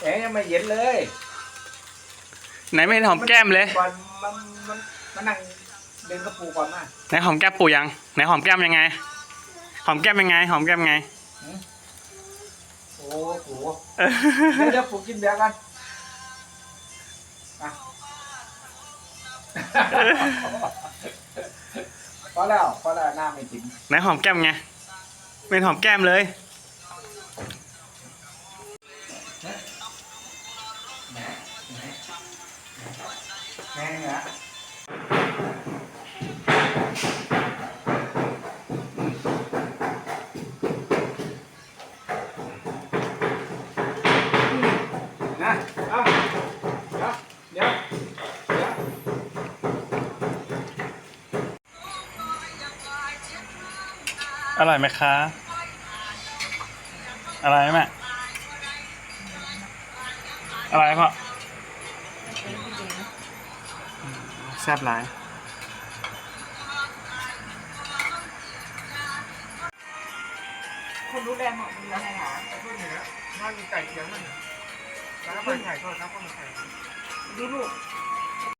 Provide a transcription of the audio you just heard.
แหงยังไม่เย็นเลยไหนไม่เห็นหอมแก้มเลยก่อนมันมันมันนั่งเดินกระปูก่อนมาไหนหอมแก้มปู่ยังไหนหอมแก้มยังไง หอมแก้มยังไง หอมแก้มยังไง โอ้โหเดี๋ยวเดี๋ยวปูกินเบียร์กันอะพอแล้วพอแล้วหน้าไม่ถึงไหนหอมแก้มไงไม่เห็นหอมแก้มเลย แห้งเหรอนะเอาเดี๋ยวเดี๋ยวเดี๋ยวอร่อยไหมคะอร่อยไหมแม่อร่อยพ่อ แซ่บหลายคนรู้แลหมดเลยนะคะถ้ามีไก่เคียงมันแล้วก็มาถ่ายทอดครับก็มาถ่ายดูลูก